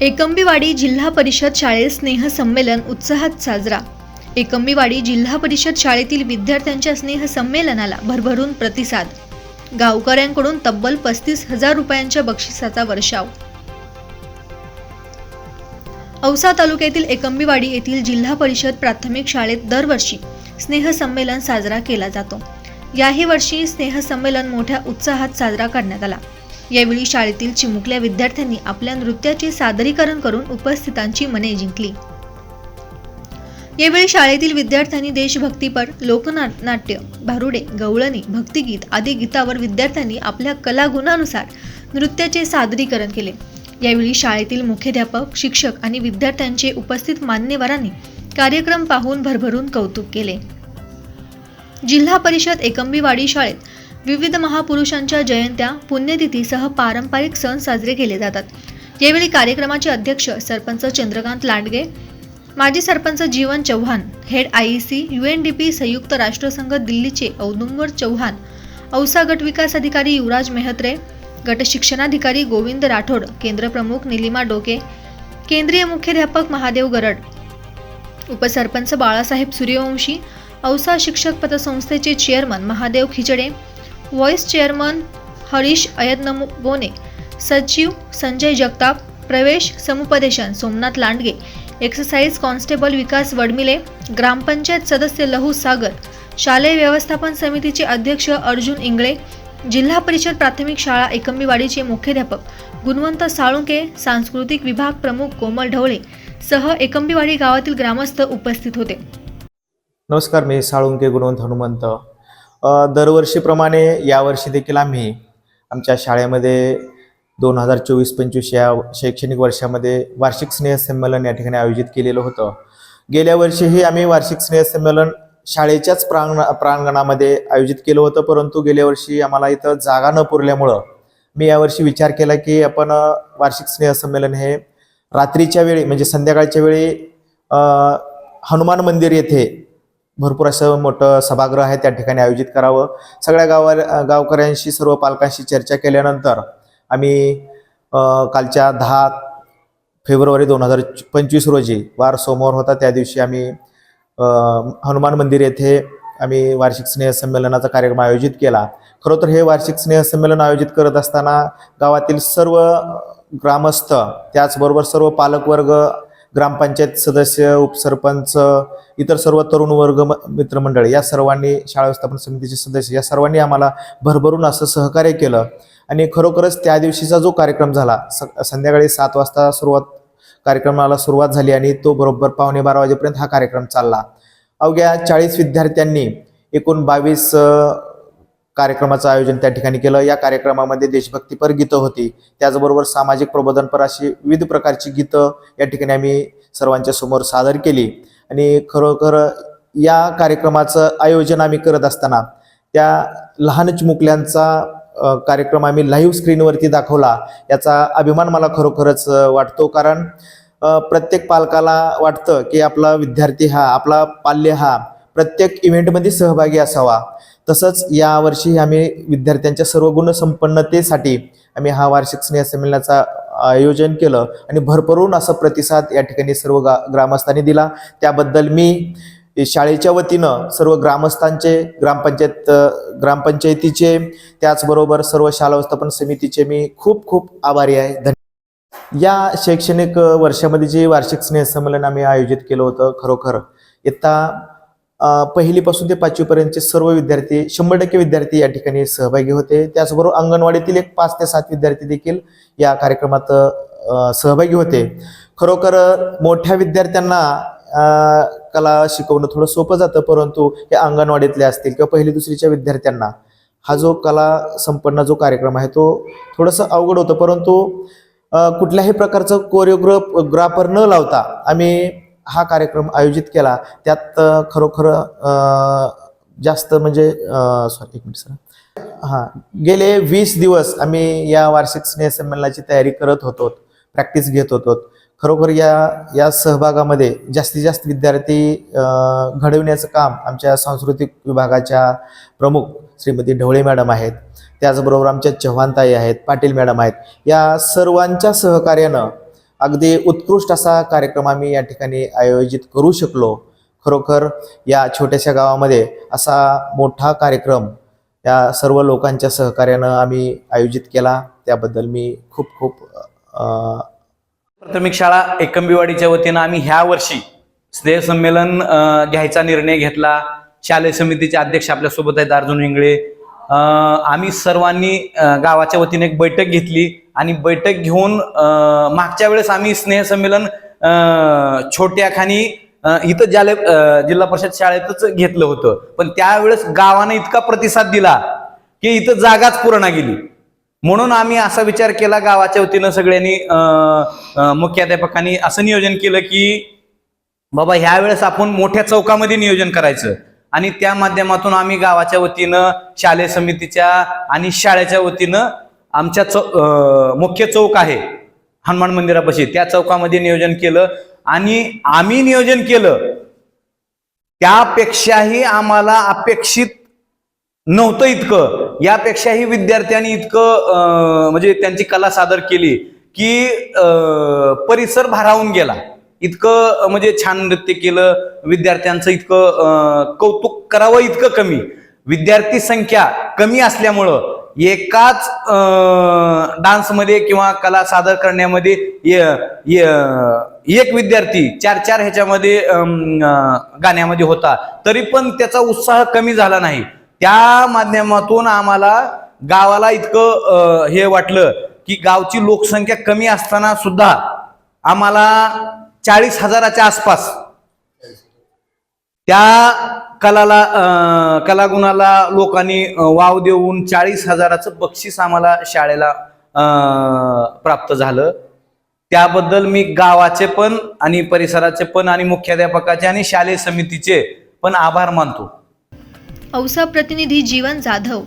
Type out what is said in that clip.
एकंबीवाडी जिल्हा परिषद शाळेत स्नेहसंमेलन उत्साहात साजरा. एकंबीवाडी जिल्हा परिषद शाळेतील विद्यार्थ्यांच्या स्नेहसंमेलनाला भरभरून प्रतिसाद. गावकऱ्यांकडून तब्बल पस्तीस हजार रुपयांच्या बक्षिसाचा वर्षाव. औसा तालुक्यातील एकंबीवाडी येथील जिल्हा परिषद प्राथमिक शाळेत दरवर्षी स्नेहसंमेलन साजरा केला जातो. याही वर्षी स्नेहसंमेलन मोठ्या उत्साहात साजरा करण्यात आला. यावेळी शाळेतील चिमुकल्या विद्यार्थ्यांनी आपल्या नृत्याचे सादरीकरण करून उपस्थितांची मने जिंकली. यावेळी शाळेतील विद्यार्थ्यांनी देशभक्तीपर लोकनाट्य भारुडे गवळणी भक्तिगीत आदी गीतावर विद्यार्थ्यांनी आपल्या कलागुणानुसार नृत्याचे सादरीकरण केले. यावेळी शाळेतील मुख्याध्यापक शिक्षक आणि विद्यार्थ्यांचे उपस्थित मान्यवरांनी कार्यक्रम पाहून भरभरून कौतुक केले. जिल्हा परिषद एकंबीवाडी शाळेत विविध महापुरुषांच्या जयंत्या पुण्यतिथीसह पारंपरिक सण साजरे केले जातात. यावेळी कार्यक्रमाचे अध्यक्ष सरपंच चंद्रकांत लांडगे माजी sarpanch Jeevan Chavan head I C U N D P संयुक्त राष्ट्रसंघ दिल्लीचे औदुंबर चव्हाण औसा गट विकास अधिकारी युवराज मेहत्रे गट शिक्षणाधिकारी गोविंद राठोड केंद्रप्रमुख निलिमा डोके केंद्रीय मुख्याध्यापक महादेव गरड उपसरपंच बाळासाहेब सूर्यवंशी औसा शिक्षक पतसंस्थेचे chairman Mahadev Khichade vice chairman Harish Ayadanmone सचिव संजय जगताप प्रवेश समुपदेशन सोमनाथ लांडगे एक्सरसाइज कॉन्स्टेबल विकास वडमिले ग्रामपंचायत सदस्य लहू सागर शालेय व्यवस्थापन समितीचे अध्यक्ष अर्जुन इंगळे जिल्हा परिषद प्राथमिक शाळा एकंबीवाडीचे मुख्याध्यापक गुणवंत साळुंके सांस्कृतिक विभाग प्रमुख कोमल ढवळे सह एकंबीवाडी गावातील ग्रामस्थ उपस्थित होते. नमस्कार मी साळुंके गुणवंत हनुमंत. दरवर्षीप्रमाणे यावर्षी देखील आम्ही आमच्या शाळेमध्ये दोन हजार चोवीस पंचवीस या शैक्षणिक वर्षामध्ये वार्षिक स्नेहसंमेलन या ठिकाणी आयोजित केलेलं होतं. गेल्या वर्षीही आम्ही वार्षिक स्नेहसंमेलन शाळेच्याच प्रांगण प्रांगणामध्ये आयोजित केलं होतं परंतु गेल्या वर्षी आम्हाला इथं जागा न पुरल्यामुळं मी यावर्षी विचार केला की आपण वार्षिक वार्षिक स्नेहसंमेलन हे रात्रीच्या वेळी म्हणजे संध्याकाळच्या वेळी हनुमान मंदिर येथे भरपूर असं मोठं सभागृह आहे त्या ठिकाणी आयोजित करावं. सगळ्या गावा गावकऱ्यांशी सर्व पालकांशी चर्चा केल्यानंतर आम्ही कालच्या दहा फेब्रुवारी दोन हजार पंचवीस रोजी वार सोमवार होता. त्या दिवशी आम्ही हनुमान मंदिर येथे आम्ही वार्षिक स्नेहसंमेलनाचा कार्यक्रम आयोजित केला. खरोतर हे वार्षिक स्नेहसंमेलन आयोजित करत असताना गावातील सर्व ग्रामस्थ त्याचबरोबर सर्व पालकवर्ग ग्रामपंचायत सदस्य उपसरपंच इतर सर्व तरुण वर्ग म- मित्रमंडळ या सर्वांनी शाळा व्यवस्थापन समितीचे सदस्य या सर्वांनी आम्हाला भरभरून असं सहकार्य केलं. आणि खरोखरच त्या दिवशीचा जो कार्यक्रम झाला स संध्याकाळी सात वाजता सुरुवात कार्यक्रमाला सुरुवात झाली आणि तो बरोबर पावणे बारा वाजेपर्यंत हा कार्यक्रम चालला. अवघ्या चाळीस विद्यार्थ्यांनी एकूण बावीस कार्यक्रमाचं आयोजन त्या ठिकाणी केलं. या कार्यक्रमामध्ये देशभक्तीपर गीतं होती. त्याचबरोबर सामाजिक प्रबोधनपर अशी विविध प्रकारची गीतं या ठिकाणी आम्ही सर्वांच्या समोर सादर केली. आणि खरोखर या कार्यक्रमाचं आयोजन आम्ही करत असताना त्या लहान चिमुकल्यांचा कार्यक्रम आम्ही लाईव्ह स्क्रीनवरती दाखवला. याचा अभिमान मला खरोखरच वाटतो. कारण प्रत्येक पालकाला वाटतं की आपला विद्यार्थी हा आपला पाल्य हा प्रत्येक इव्हेंटमध्ये सहभागी असावा. तसंच यावर्षी आम्ही विद्यार्थ्यांच्या सर्व गुणसंपन्नतेसाठी आम्ही हा वार्षिक स्नेहसंमेलनाचा आयोजन केलं आणि भरभरून असा प्रतिसाद या ठिकाणी सर्व गा ग्रामस्थांनी दिला. त्याबद्दल मी शाळेच्या वतीनं सर्व ग्रामस्थांचे ग्रामपंचायत ग्रामपंचायतीचे त्याचबरोबर सर्व शाला व्यवस्थापन समितीचे मी खूप खूप आभारी आहे. धन्यवाद या शैक्षणिक वर्षामध्ये जे वार्षिक स्नेहसंमेलन आम्ही आयोजित केलं होतं खरोखर इयत्ता पहिलीपासून ते पाचवीपर्यंतचे सर्व विद्यार्थी शंभर टक्के विद्यार्थी या ठिकाणी सहभागी होते. त्याचबरोबर अंगणवाडीतील एक पाच ते सात विद्यार्थी देखील या कार्यक्रमात सहभागी होते. खरोखर मोठ्या विद्यार्थ्यांना कला शिकवणं थोडं सोपं जातं परंतु हे अंगणवाडीतले असतील किंवा पहिली दुसरीच्या विद्यार्थ्यांना हा जो कला संपन्न जो कार्यक्रम आहे तो थोडंसं अवघड होतं. परंतु कुठल्याही प्रकारचं कोरिओग्राफ ग्राफर न लावता आम्ही हा कार्यक्रम आयोजित केला त्यात खरोखर जास्त म्हणजे सॉरी एक मिनिट सर. हां गेले वीस दिवस आम्ही या वार्षिक स्नेहसंमेलनाची तयारी करत होतो प्रॅक्टिस घेत होतो. खरोखर या या सहभागामध्ये जास्तीत जास्त विद्यार्थी घडविण्याचं काम आमच्या सांस्कृतिक विभागाच्या प्रमुख श्रीमती ढवळे मॅडम आहेत. त्याचबरोबर आमच्या चव्हाणताई आहेत पाटील मॅडम आहेत. या सर्वांच्या सहकार्यानं अगदी उत्कृष्ट असा कार्यक्रम आम्ही या ठिकाणी आयोजित करू शकलो. खरोखर या छोट्याशा गावामध्ये असा मोठा कार्यक्रम या सर्व लोकांच्या सहकार्यानं आम्ही आयोजित केला. त्याबद्दल मी खूप खूप प्राथमिक शाळा एकंबीवाडीच्या वतीनं आम्ही ह्या वर्षी स्नेहसंमेलन घ्यायचा निर्णय घेतला. शालेय समितीचे अध्यक्ष आपल्यासोबत आहेत अर्जुन इंगळे आम्ही सर्वांनी गावाच्या वतीने एक बैठक घेतली आणि बैठक घेऊन मागच्या वेळेस आम्ही स्नेहसंमेलन छोट्या खानी इथं ज्याले जिल्हा परिषद शाळेतच घेतलं होतं. पण त्यावेळेस गावानं इतका प्रतिसाद दिला की इथं जागाच पूर्ण गेली. म्हणून आम्ही असा विचार केला गावाच्या वतीनं सगळ्यांनी मुख्याध्यापकांनी असं नियोजन केलं की बाबा ह्या वेळेस आपण मोठ्या चौकामध्ये नियोजन करायचं. आणि त्या माध्यमातून आम्ही गावाच्या वतीनं शालेय समितीच्या आणि शाळेच्या वतीनं आमच्या चौ मुख्य चौक आहे हनुमान मंदिरापाशी. त्या चौकामध्ये नियोजन केलं आणि आम्ही नियोजन केलं. त्यापेक्षाही आम्हाला अपेक्षित नव्हतं इतकं. यापेक्षाही विद्यार्थ्यांनी इतकं म्हणजे त्यांची कला सादर केली की परिसर भारावून गेला. इतकं म्हणजे छान नृत्य केलं विद्यार्थ्यांचं इतकं कौतुक करावं इतकं कमी. विद्यार्थी संख्या कमी असल्यामुळं एकाच डान्समध्ये किंवा कला सादर करण्यामध्ये य- य- एक विद्यार्थी चार चार ह्याच्यामध्ये गाण्यामध्ये होता. तरी पण त्याचा उत्साह कमी झाला नाही. त्या माध्यमातून आम्हाला गावाला इतकं हे वाटलं की गावची लोकसंख्या कमी असताना सुद्धा आम्हाला चाळीस हजाराच्या आसपास. त्या कलाला कलागुणाला लोकांनी वाव देऊन चाळीस हजाराचं बक्षीस आम्हाला शाळेला प्राप्त झालं. त्याबद्दल मी गावाचे पण आणि परिसराचे पण आणि मुख्याध्यापकाचे आणि शालेय समितीचे पण आभार मानतो. औसा प्रतिनिधी जीवन जाधव.